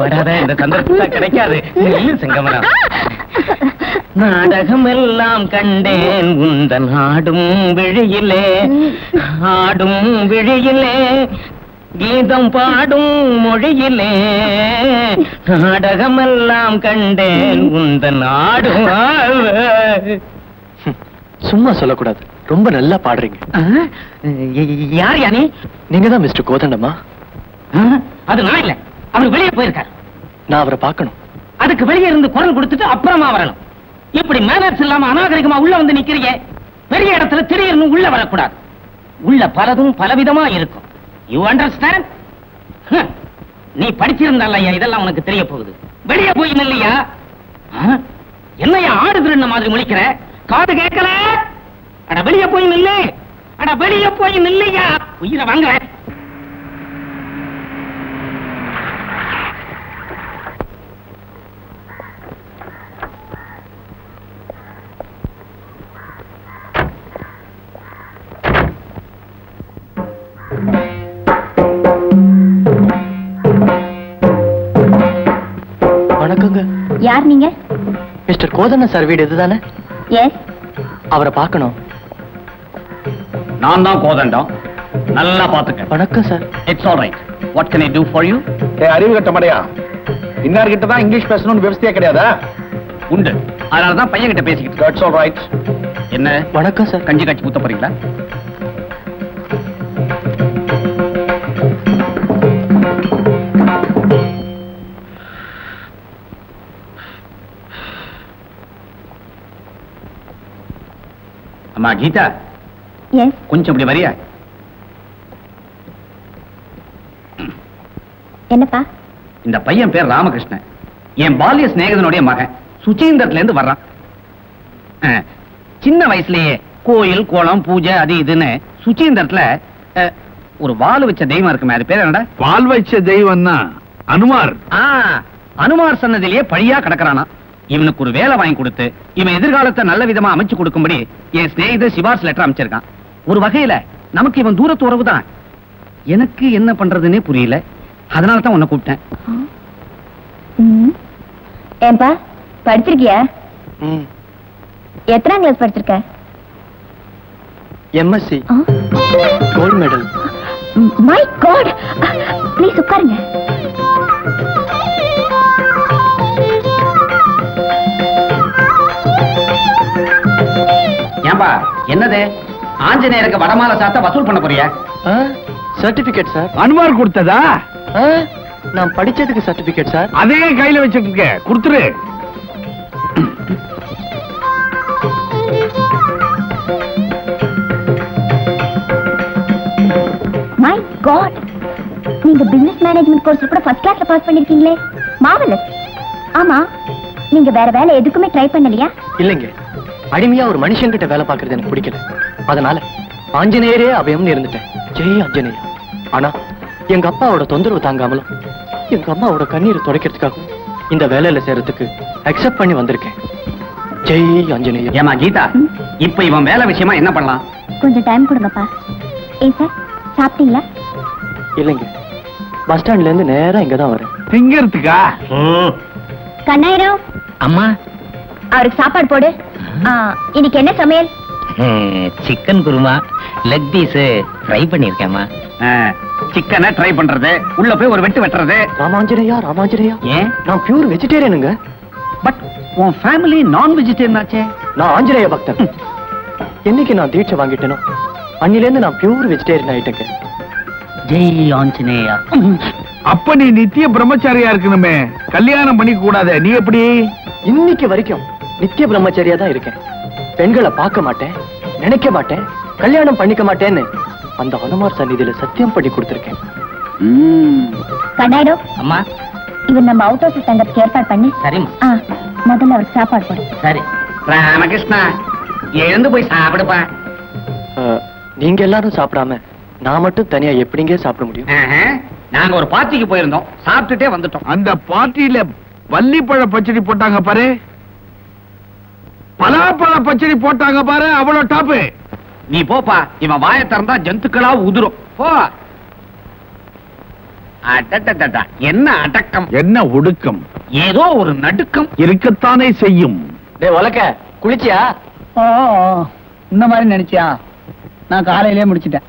வராத இந்த சந்தர்ப்பம் கிடைக்காது. செங்கமலா. நாடகம் எல்லாம் கண்டேன். உந்தன் ஆடும் விழியிலே ஆடும் விழியிலே கீதம் பாடும் மொழியிலே. நாடகம் எல்லாம் கண்டேன் உந்தன் ஆடும் சும்மா சொல்லக்கூடாது. ரொம்ப நல்லா பாடுறீங்க? யார் யானி நீங்க தான் மிஸ்டர் கோதண்டமா அது நான் இல்ல. அவர் வெளியே போயிருக்கார். நான் அவரை பார்க்கணும். அதுக்கு வெளியே இருந்து குரல் கொடுத்துட்டு அப்புறமா வரணும் இப்படி மேனர்ஸ் இல்லாம அநாகரிகமா உள்ள வந்து நிக்கிறீங்க பெரிய இடத்துல திடீர்னு உள்ள வரக்கூடாது. உள்ள பலதும் பலவிதமா இருக்கும். யூ அண்டர்ஸ்டாண்ட் நீ படிச்சிருந்தால ஐயா இதெல்லாம் உனக்கு தெரிய போகுது. வெளியே போய் நில்லையா ஆ? என்னையா ஆடு திருண்ண மாதிரி முழிக்கிற? காது கேட்கல? அட வெளியே போய் நில்லு. அட வெளியே போய் நில்லையா உயிரை வாங்க யார் நீங்க? மிஸ்டர் கோதண்ட சார் வீடு இதுதானே? எஸ் அவரை பார்க்கணும். நான் தான் கோதண்டம். நல்லா பாத்துக்க வணக்கம் sir. It's all right what can I do for you ஏய் அறிவு கட்ட மாடையா இன்னார் கிட்ட தான் இங்கிலீஷ் பேசணும்னு விவசாய கிடையாதா? உண்டு. அதனால தான் பையன் கிட்ட பேசிக்கிட்டு தட்ஸ் ஆல் ரைட். என்ன? வணக்கம் சார். கஞ்சி காய்ச்சி ஊத்த போறீங்களா? அம்மா கீதா. எஸ் கொஞ்சம் இப்படி வரியா? என்னப்பா? இந்த பையன் பேர் ராமகிருஷ்ணன். என் பால்ய சிநேகிதனுடைய மகன். சுச்சீந்திரத்துல இருந்து வர்றான். அஹ், சின்ன வயசுலயே கோயில் குளம் பூஜை அது இதுன்னு சுச்சீந்திரத்துல அஹ், ஒரு வால் வச்ச தெய்வம் இருக்குமே அது பேர் என்னடா? பால் வச்ச தெய்வம் தான் அனுமார். ஆ, அனுமார் சன்னதிலேயே பழியா கிடக்குறானா இவனுக்கு ஒரு வேலை வாங்கி கொடுத்து இவன் எதிர்காலத்தை நல்ல விதமா அமைச்சு கொடுக்கும்படி என் சிநேகிதர் சிபாஸ் லெட்டர் அமைச்சிருக்கான். ஒரு வகையில நமக்கு இவன் தூரத்து உறவு தான் எனக்கு என்ன பண்றதுன்னே புரியல. அதனால தான் உன்னை கூப்பிட்டேன். ஏன்பா படிச்சிருக்கியா? ம். எத்தனாம் கிளாஸ் படிச்சிருக்க? எம்எஸ்சி? கோல்டு மெடல் ம், மை காட் ப்ளீஸ் உட்காருங்க. ஏன்பா என்னது? ஆஞ்சநேயருக்கு வடமாலை சாத்த வசூல் பண்ண போறியா? சர்டிபிகேட் சார் அனுமார் கொடுத்ததா? நான் படிச்சதுக்கு சர்டிபிகேட் சார் அதே கையில வச்சுக்க கொடுத்துரு. மை காட் நீங்க பிசினஸ் மேனேஜ்மெண்ட் கோர்ஸ் கூட ஃபர்ஸ்ட் கிளாஸ்ல பாஸ் பண்ணிருக்கீங்களே. மாவலஸ் ஆமா நீங்க வேற வேலை எதுக்குமே ட்ரை பண்ணலையா? இல்லைங்க. அடிமையா ஒரு மனுஷன்கிட்ட வேலை பார்க்கறது எனக்கு பிடிக்கல. அதனால ஆஞ்சநேயரே அபயம்னு இருந்துட்டேன். ஜெய் ஆஞ்சநேயா ஆனா எங்க அப்பாவோட தொந்தரவு தாங்காமலும் எங்க அம்மாவோட கண்ணீரை துடைக்கிறதுக்காகவும் இந்த வேலையில சேர்றதுக்கு அக்செப்ட் பண்ணி வந்திருக்கேன். ஜெய் ஆஞ்சநேயா ஏமா கீதா இப்ப இவன் வேலை விஷயமா என்ன பண்ணலாம்? கொஞ்சம் டைம் கொடுங்கப்பா. ஏ சார் சாப்பிட்டீங்களா? இல்லைங்க. பஸ் ஸ்டாண்ட்ல இருந்து நேரா இங்க தான் வரேன். திங்கிறதுக்கா? கண்ணாயிரம். அம்மா. அவருக்கு சாப்பாடு போடு. இன்னைக்கு என்ன சமையல்? Chicken kurma leg piece fry பண்ணிருக்கேம்மா. சிக்கனை ட்ரை பண்றது உள்ள போய் ஒரு வெட்டு வெட்டுறது. ராமாஞ்சநேயா ராமாஞ்சநேயா ஏன் நான் பியூர் வெஜிடேரியனுங்க பட் உன் ஃபேமிலி நான் வெஜிடேரியன் ஆச்சே. நான் ஆஞ்சநேய பக்தன். என்னைக்கு நான் தீட்சை வாங்கிட்டேனோ அன்னில இருந்து நான் பியூர் வெஜிடேரியன் ஆயிட்டேங்க. ஜெய் ஆஞ்சநேயா. அப்ப நீ நித்திய பிரம்மச்சாரியா இருக்கணுமே. கல்யாணம் பண்ணிக்க கூடாது நீ எப்படி? இன்னைக்கு வரைக்கும் நித்திய பிரம்மச்சரியா தான் இருக்கேன். பெண்களை பார்க்க மாட்டேன் நினைக்க மாட்டேன் கல்யாணம் பண்ணிக்க மாட்டேன்னு அந்த ஹனுமார் சந்நிதியில சத்தியம் பண்ணி கொடுத்திருக்கேன். அம்மா. இவர் நம்ம அவுட் ஹவுஸ் ஏற்பாடு பண்ணி சரிம்மா. முதல்ல அவருக்கு சாப்பாடு போடு. சரி. ராமகிருஷ்ணா எழுந்து போய் சாப்பிடுப்பா. நீங்க எல்லாரும் சாப்பிடாம நான் மட்டும் தனியா எப்படிங்க சாப்பிட முடியும். நாங்க ஒரு பார்ட்டிக்கு போயிருந்தோம். சாப்பிட்டுட்டே வந்துட்டோம். அந்த பார்ட்டியில வள்ளிப்பழ பச்சடி போட்டாங்க பாரு. பலாப்பழ பச்சடி போட்டாங்க பாரு அவ்வளவு டாப்பு நீ போப்பா இவன் வாயை திறந்தா ஜந்துக்களா உதிரும். போ. என்ன அடக்கம்? என்ன ஒடுக்கம்? ஏதோ ஒரு நடுக்கம். இருக்கத்தானே செய்யும். டேய் உலக்க குளிச்சியா? இந்த மாதிரி நினைச்சியா? நான் காலையிலேயே முடிச்சிட்டேன்.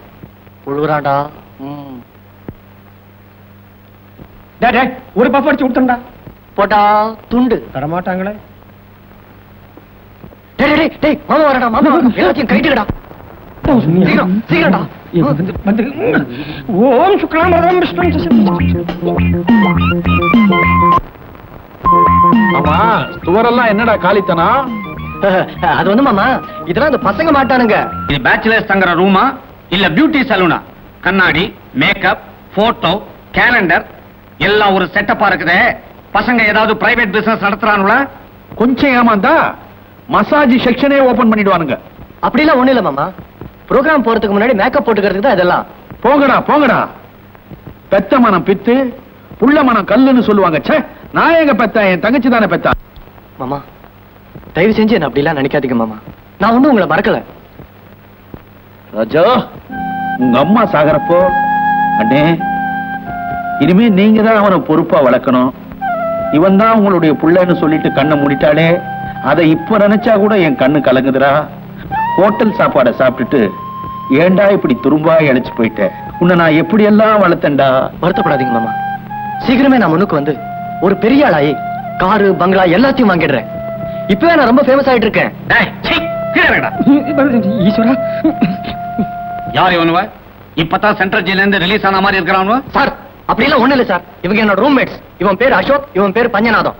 புழுகுறான்டா ம். ஒரு பஃப் அடிச்சு விட்டுண்டா போட்டா துண்டு. தரமாட்டாங்களே. மாமா வரடா மாமா எல்லாத்தையும் கைட்டுடா சீக்கிரம் சீக்கிரம்டா. ஓம் சுக்லாம் ஆமா சுவரெல்லாம் என்னடா காலித்தனா அது வந்து மாமா இதெல்லாம் அந்த பசங்க மாட்டானுங்க. இது பேச்சுலர்ஸ் தங்குற ரூமா இல்ல பியூட்டி சலூனா கண்ணாடி மேக்கப் போட்டோ கேலண்டர் எல்லாம் ஒரு செட்டப்பா இருக்குதே. பசங்க ஏதாவது பிரைவேட் பிசினஸ் நடத்துறானுங்களா? கொஞ்சம் ஏமாந்தா? Massage செக்ஷனே open பண்ணிடுவானுங்க. அப்படிலாம் ஒண்ணு இல்ல மாமா. ப்ரோக்ராம் போறதுக்கு முன்னாடி மேக்கப் போட்டுக்கிறதுக்கு தான் இதெல்லாம். போங்கடா போங்கடா. பெத்த மனம் பித்து புள்ள மனம் கல்லுன்னு சொல்லுவாங்க. ச்சே நான் எங்க பெத்தேன் என் தங்கச்சி தானே பெத்தா? மாமா தயவு செஞ்சு என்ன அப்படிலாம் நினைக்காதீங்க மாமா. நான் ஒண்ணும் உங்களை மறக்கல. ராஜா உங்க அம்மா சாகரப்போ அண்ணே இனிமே நீங்க தான் அவனை பொறுப்பா வளர்க்கணும். இவன் தான் உங்களுடைய புள்ளைன்னு சொல்லிட்டு கண்ணை மூடிட்டாளே அதை இப்ப நினைச்சா கூட என் கண்ணு கலங்குதுடா. ஹோட்டல் சாப்பாடை சாப்பிட்டுட்டு ஏன்டா இப்படி துரும்பா இழைச்சு போயிட்ட? உன்னை நான் எப்படி எல்லாம் வளர்த்தேன்டா? வருத்தப்படாதீங்க மாமா. சீக்கிரமே நான் முன்னுக்கு வந்து ஒரு பெரிய ஆளாயி காரு பங்களா எல்லாத்தையும் வாங்கிடுறேன். இப்பவே நான் ரொம்ப ஃபேமஸ் ஆயிட்டு இருக்கேன். ஈஸ்வரா. யார் இவனுவ? இப்பதான் சென்ட்ரல் ஜெயில இருந்து ரிலீஸ் ஆன மாதிரி இருக்கிறானுவ? சார் அப்படிலாம் ஒண்ணு இல்ல சார். இவங்க என்னோட ரூம்மேட்ஸ் இவன் பேர் அசோக் இவன் பேர் பஞ்சநாதம்.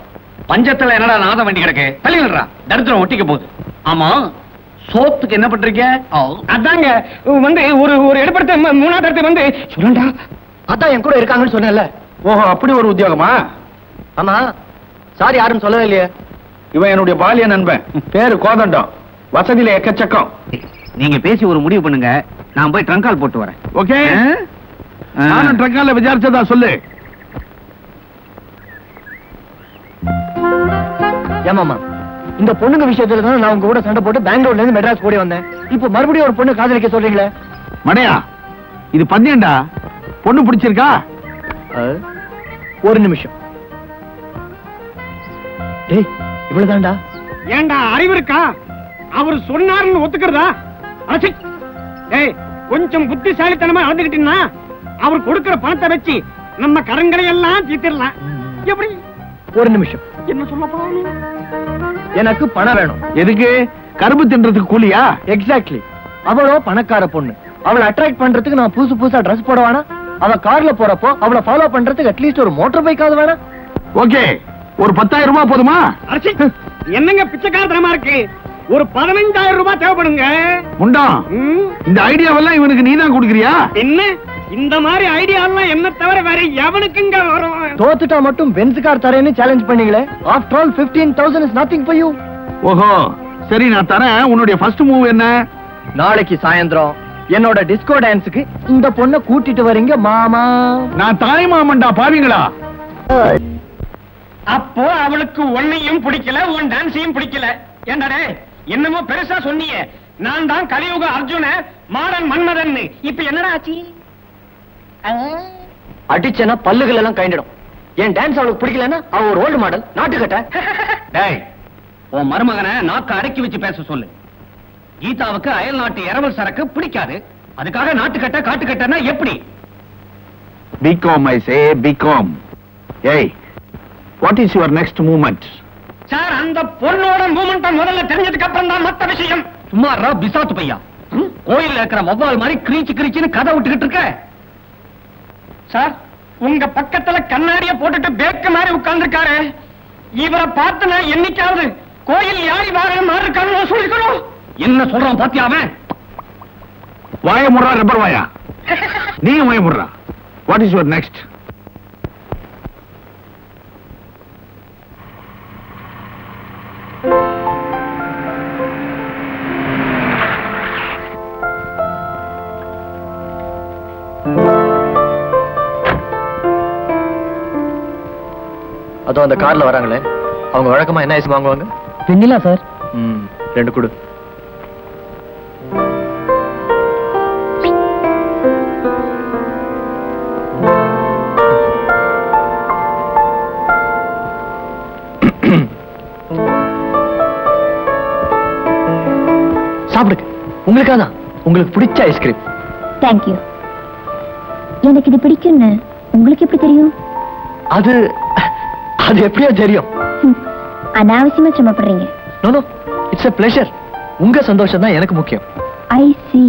பஞ்சத்துல என்னடா நாதம் வண்டி கிடக்கு? தள்ளி விடுறா. தரித்திரம் ஒட்டிக்க போகுது. ஆமா. சோத்துக்கு என்ன பண்றீங்க அதாங்க. வந்து ஒரு ஒரு இடப்படுத்த மூணாவது இடத்து வந்து சொல்லண்டா அதான் என் கூட இருக்காங்கன்னு சொன்னேன்ல. ஓஹோ அப்படி ஒரு உத்தியோகமா? ஆமா. சார் யாருன்னு சொல்லவே இல்லையே. இவன் என்னுடைய பாலிய நண்பன். பேரு கோதண்டம். வசதியில எக்கச்சக்கம். நீங்க பேசி ஒரு முடிவு பண்ணுங்க. நான் போய் ட்ரங்கால் போட்டு வரேன். ஓகே. நானும் ட்ரக்கால விசாரிச்சதா சொல்லு. ஏமாமா இந்த பொண்ணுங்க விஷயத்துல தான் நான் உங்க கூட சண்டை போட்டு பெங்களூர்ல இருந்து மெட்ராஸ் போடி வந்தேன். இப்போ மறுபடியும் ஒரு பொண்ணு காதலிக்க சொல்றீங்களே? மடையா இது பந்தயம்டா பொண்ணு பிடிச்சிருக்கா? ஒரு நிமிஷம். டேய் இவ்வளவுதான்டா. ஏண்டா அறிவு இருக்கா? அவர் சொன்னாருன்னு ஒத்துக்கிறதா? அசி டேய் கொஞ்சம் புத்திசாலித்தனமா நடந்துக்கிட்டீங்கன்னா அவர் கொடுக்கிற பணத்தை வச்சு நம்ம கடன்களை எல்லாம் தீர்த்திடலாம். எப்படி? ஒரு நிமிஷம். என்ன சொல்ல போறாங்க எனக்கு பணம் வேணும். எதுக்கு? கரும்பு தின்றதுக்கு கூலியா? எக்ஸாக்ட்லி அவளோ பணக்கார பொண்ணு. அவளை அட்ராக்ட் பண்றதுக்கு நான் புதுசு புதுசா ட்ரெஸ் போட வேணாம். அவ கார்ல போறப்போ அவளை ஃபாலோ பண்றதுக்கு அட்லீஸ்ட் ஒரு மோட்டார் பைக்காவது வேணாம். ஓகே ஒரு பத்தாயிரம் ரூபாய் போதுமா? என்னங்க பிச்சைக்காரத்தனமா இருக்கு? ஒரு பதினஞ்சாயிரம் ரூபாய் தேவைப்படுங்க. முண்டம் ம், இந்த ஐடியாவெல்லாம் இவனுக்கு நீதான் கொடுக்குறியா? என்ன? இந்த மாதிரி ஐடியா எல்லாம் என்ன தவிர வேற எவனுக்குங்க வரும்? தோத்துட்டா மட்டும் பென்ஸ் கார் தரேன்னு challenge பண்ணீங்களே? After all 15000 thousand is nothing for you ஓஹோ சரி நான் தரேன். உன்னுடைய ஃபர்ஸ்ட் மூவ் என்ன? நாளைக்கு சாயந்தரம். என்னோட டிஸ்கோ டான்ஸுக்கு இந்த பொண்ணை கூட்டிட்டு வரீங்க மாமா. நான் தாய் மாமன்டா பாவீங்களா? அப்போ அவளுக்கு உன்னையும் பிடிக்கல உன் டான்ஸையும் பிடிக்கல. ஏண்டாடே என்னமோ பெருசா சொன்னியே நான் தான் கலியுக அர்ஜுன மாடன் மன்மதன் இப்ப என்னடா ஆச்சு? அடிச்சேன்னா பல்லுகள் எல்லாம் கைண்டிடும் என் டான்ஸ் அவளுக்கு பிடிக்கலன்னா அவ ஒரு ஓல்டு மாடல் நாட்டுக்கட்ட டேய் உன் மருமகனை நாக்க அடக்கி வச்சு பேச சொல்லு. கீதாவுக்கு அயல் நாட்டு இரவல் சரக்கு பிடிக்காது. அதுக்காக நாட்டுக்கட்ட காட்டுக்கட்டனா எப்படி? பிகாம் ஐ சே பிகாம் ஏய் what is your next movement sir அந்த பொண்ணோட மூமெண்ட முதல்ல தெரிஞ்சதுக்கு அப்புறம் தான் மத்த விஷயம். சும்மாரா பிசாத்து பையா. ம்? கோயில்ல இருக்கிற வவ்வால் மாதிரி கிரீச்சு கிரீச்சுன்னு கதை விட்டுக்கிட்டு இருக்க. சார் உங்க பக்கத்துல கண்ணாடிய போட்டுட்டு பேக்கு மாதிரி உட்கார்ந்துருக்காரு. இவரை பார்த்து நான் என்னைக்காவது கோயில் யாரி வார மாதிரி இருக்கான்னு சொல்லிக்கணும். என்ன சொல்றான் பாத்தியா அவன்? வாய முடுறா ரப்பர் வாயா? நீ வாய முடுறா. வாட் இஸ் யுவர் நெக்ஸ்ட் அதோ அந்த கார்ல வராங்களே அவங்க வழக்கமா என்ன ஐஸ் வாங்குவாங்க? Vanilla sir. ம் ரெண்டு கொடு. சாப்பிடுங்க. உங்களுக்காக தான். உங்களுக்கு பிடிச்ச ஐஸ்கிரீம் தேங்க்யூ எனக்கு இது பிடிக்கும்னு உங்களுக்கு எப்படி தெரியும்? அது அது எப்படியோ தெரியும். அனாவசியமா சிரமப்படுறீங்க. No no it's a pleasure. உங்க சந்தோஷம் தான் எனக்கு முக்கியம். ஐ சி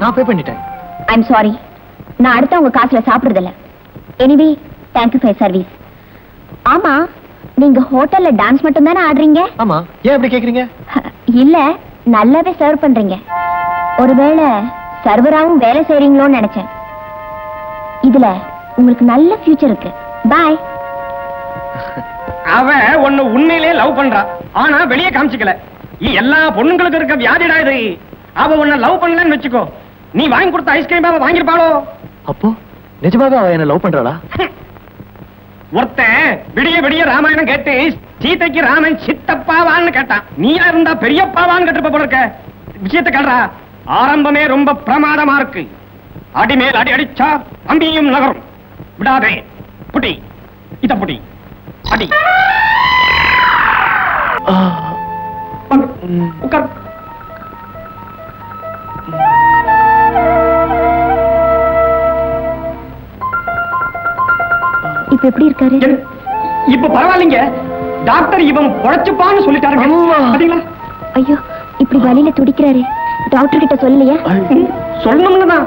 நான் பே பண்ணிட்டேன். ஐம் சாரி நான் அடுத்த உங்க காசுல சாப்பிடுறது இல்ல எனிவே தேங்க்யூ ஃபார் சர்வீஸ் ஆமா நீங்க ஹோட்டல்ல டான்ஸ் மட்டும் தானே ஆடுறீங்க? ஆமா ஏன் அப்படி கேக்குறீங்க? இல்ல நல்லாவே சர்வ் பண்றீங்க. ஒருவேளை சர்வராவும் வேலை செய்றீங்களோன்னு நினைச்சேன். இதுல உங்களுக்கு நல்ல ஃபியூச்சர் இருக்கு. பாய் அவ உன்னை உண்மையிலே லவ் பண்றா. ஆனா வெளியே காமிச்சிக்கல. எல்லா பொண்ணுங்களுக்கும் இருக்க வியாதிடா இது. அவ உன்னை லவ் பண்ணலன்னு வச்சுக்கோ. நீ வாங்கி கொடுத்த ஐஸ்கிரீம் அவ வாங்கிருப்பாளோ அப்போ நிஜமாவே அவ என்ன லவ் பண்றாளா? ஒருத்தன் விடிய விடிய ராமாயணம் கேட்டு சீதைக்கு ராமன் சித்தப்பாவான்னு கேட்டான். நீயா இருந்தா பெரியப்பாவான்னு கேட்டு போல இருக்க. விஷயத்தை கேள்றா ஆரம்பமே ரொம்ப பிரமாதமா இருக்கு. அடிமேல் அடி அடிச்சா அம்பியும் நகரும். விடாதே. புடி இத புடி அடி. உட்கார். இப்ப எப்படி இருக்காரு? இப்ப பரவாயில்லைங்க. டாக்டர் இவன் பொழைச்சுப்பான்னு சொல்லிட்டாருங்க. ஐயோ இப்படி வலியில துடிக்கிறாரு. டாக்டர் கிட்ட சொல்லலையா? சொல்லணும்னு தான்.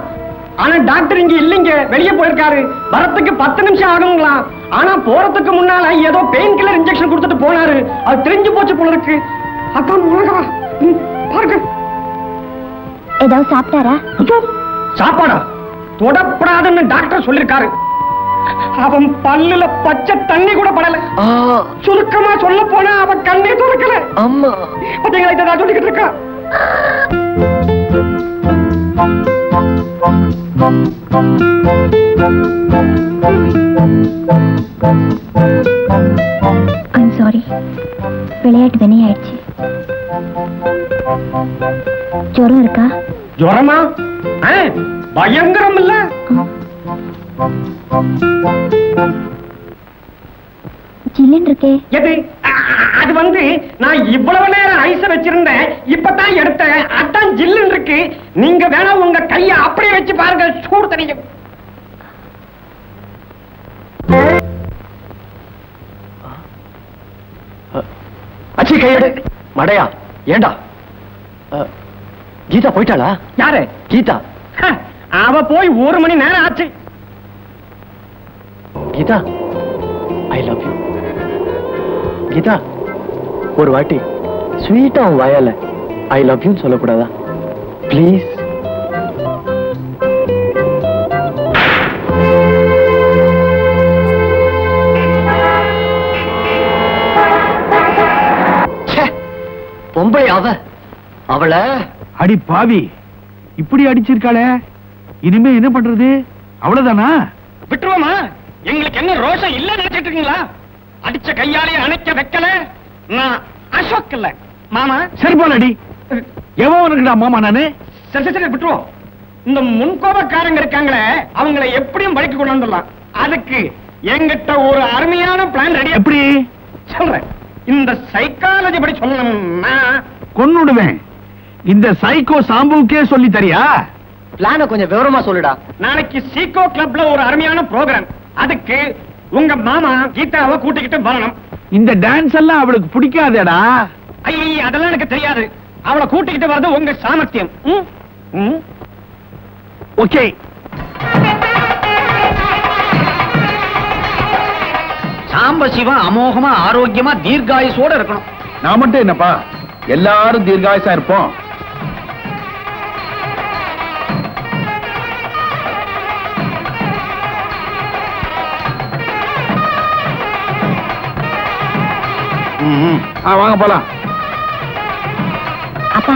ஆனா டாக்டர் இங்க இல்லைங்க. வெளியே போயிருக்காரு. வரத்துக்கு பத்து நிமிஷம் ஆகுங்களா ஆனா போறதுக்கு முன்னால ஏதோ பெயின் கில்லர் இன்ஜெக்ஷன் கொடுத்துட்டு போனாரு. அது தெரிஞ்சு போச்சு போல இருக்கு. அதான் உலகவா ம், பாருங்க. ஏதாவது சாப்பிட்டாரா? சாப்பாடா? தொடப்படாதுன்னு டாக்டர் சொல்லிருக்காரு. அவன் பல்லுல பச்சை தண்ணி கூட படல. ஆ, சுருக்கமா சொல்ல போனா அவன் கண்ணே துறக்கல. அம்மா பாத்தீங்களா இதை நான் சொல்லிக்கிட்டு இருக்கா ஐம் சாரி விளையாட்டு வினையாயிடுச்சு ஜுரம் இருக்கா? ஜுரமா? பயங்கரம் இல்ல ஜில்லுன்னு இருக்கே எது? அ, அ, அது வந்து நான் இவ்வளவு நேரம் ஐஸ வச்சிருந்தேன் இப்பதான் எடுத்தேன். அதான் ஜில்லுன்னு இருக்கு நீங்க வேணா உங்க கைய அப்படியே வச்சு பாருங்க சூடு தெரியும். அச்சி கையெடு மடையா ஏண்டா? கீதா போயிட்டாளா? யாரு? கீதா. ஹ, அவ போய் ஒரு மணி நேரம் ஆச்சு. Geetha I love you Geetha ஒரு வாட்டி ஸ்வீட்டா உன் வாயால ஐ லவ் யூன்னு சொல்லக்கூடாதா? ப்ளீஸ் பொம்பளை அவ. அவளை? அடி பாவி இப்படி அடிச்சிருக்காளே. இனிமே என்ன பண்றது? அவ்வளவுதானா? என்ன ரோஷம் இல்ல நினைச்சிட்டு இருக்கீங்களா? அடிச்ச கையாலே அணைக்க வைக்கல. நான் அசோக் இல்ல. மாமா? சரி போல அடி எவன் உனக்குடா மாமா நானு? சரி சரி, விட்டுருவோம். இந்த முன்கோபக்காரங்க இருக்காங்களே அவங்கள எப்படியும் வழிக்கு கொண்டு வந்துடலாம். அதுக்கு எங்கிட்ட ஒரு அருமையான பிளான் ரெடி எப்படி? சொல்றேன். இந்த சைக்காலஜி படி சொல்லணும்னா கொன்னுடுவேன். இந்த சைக்கோ சாம்புவுக்கே சொல்லி தரியா? பிளான கொஞ்சம் விவரமா சொல்லுடா. நாளைக்கு சீகோ கிளப்ல ஒரு அருமையான ப்ரோக்ராம் அதுக்கு உங்க மாமா கீதாவை கூட்டிக்கிட்டு வரணும். இந்த டான்ஸ் எல்லாம் அவளுக்கு பிடிக்காதேடா. ஐய அதெல்லாம் எனக்கு தெரியாது. அவளை கூட்டிக்கிட்டு வர்றது உங்க சாமர்த்தியம்? ஓகே. சாம்ப சிவம் அமோகமா ஆரோக்கியமா தீர்காயுசோட இருக்கணும். நான் மட்டும் என்னப்பா எல்லாரும் தீர்காயசா இருப்போம். வாங்க போலாம். அப்பா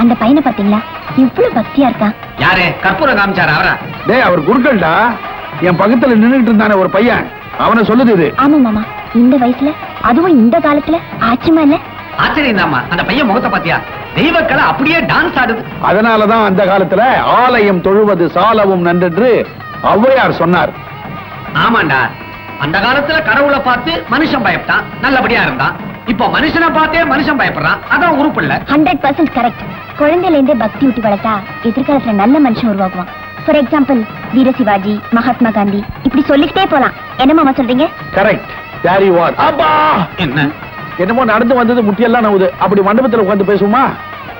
அந்த பையனை பாத்தீங்களா இவ்வளவு பக்தியா இருக்கான் யாரு? கற்பூரம் காமிச்சாரு? அவரா? டேய் அவர் குருக்கள்டா. என் பக்கத்துல நின்னுட்டு இருந்தானே ஒரு பையன். அவனை சொல்லுது இது. ஆமா மாமா. இந்த வயசுல அதுவும் இந்த காலத்துல ஆச்சுமா இல்ல? ஆச்சரியம் தாம்மா அந்த பையன் முகத்தை பாத்தியா தெய்வக்கலை அப்படியே டான்ஸ் ஆடுது. அதனாலதான் அந்த காலத்துல ஆலயம் தொழுவது சாலவும் நன்றென்று ஔவையார் சொன்னார். ஆமாண்டா. அந்த காலத்துல கடவுளை பார்த்து மனுஷன் பயப்பட்டான் நல்லபடியா இருந்தான் இப்போ மனுஷனை பார்த்தே மனுஷன் பயப்படுறான். அதான் உருப்பில்ல ஹண்ட்ரட் பர்சன்ட் கரெக்ட் குழந்தையில இருந்தே பக்தி ஊட்டி வளர்த்தா எதிர்காலத்துல நல்ல மனுஷன் உருவாகுவான் ஃபார் எக்ஸாம்பிள் வீர சிவாஜி மகாத்மா காந்தி இப்படி சொல்லிக்கிட்டே போலாம். என்ன மாமா சொல்றீங்க? கரெக்ட் யாரி வார் அப்பா! என்ன? என்னமோ நடந்து வந்தது முட்டியெல்லாம் நவுது. அப்படி மண்டபத்துல உட்கார்ந்து பேசுவோமா?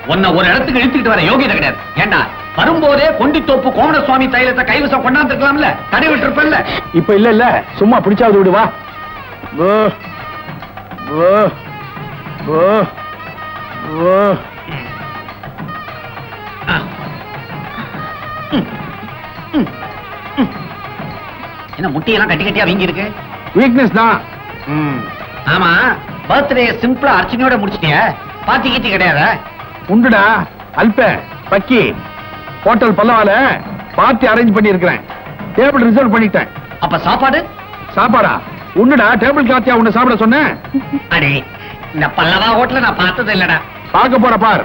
உன்னை ஒரு இடத்துக்கு இழுத்துக்கிட்டு வர யோகியதை கிடையாது. ஏண்டா? வரும்போதே கொண்டித்தோப்பு கோமண சுவாமி தைலத்தை கைவசம் கொண்டாந்துருக்கலாம்ல? தடை விட்டுருப்பல்ல இப்ப இல்ல இல்ல. சும்மா பிடிச்சாவது விடுவா என்ன முட்டியெல்லாம் கட்டி கட்டியா வீங்கி இருக்கு வீக்னஸ் தான் ஆமா. பர்த்டே சிம்பிளா அர்ச்சனையோட முடிச்சிட்டிய? பாத்தி கீத்தி கிடையாதா? உண்டுடா. அல்ப பக்கி. ஹோட்டல் பல்லவால பார்ட்டி அரேஞ்ச் பண்ணி இருக்கிறேன் டேபிள் ரிசர்வ் பண்ணிட்டேன். அப்ப சாப்பாடு? சாப்பாடா? உண்டுடா டேபிள் காத்தியா உன்னை சாப்பிட சொன்னேன்? அடே இந்த பல்லவா ஹோட்டல நான் பார்த்தது இல்லடா. பார்க்க போற பார்.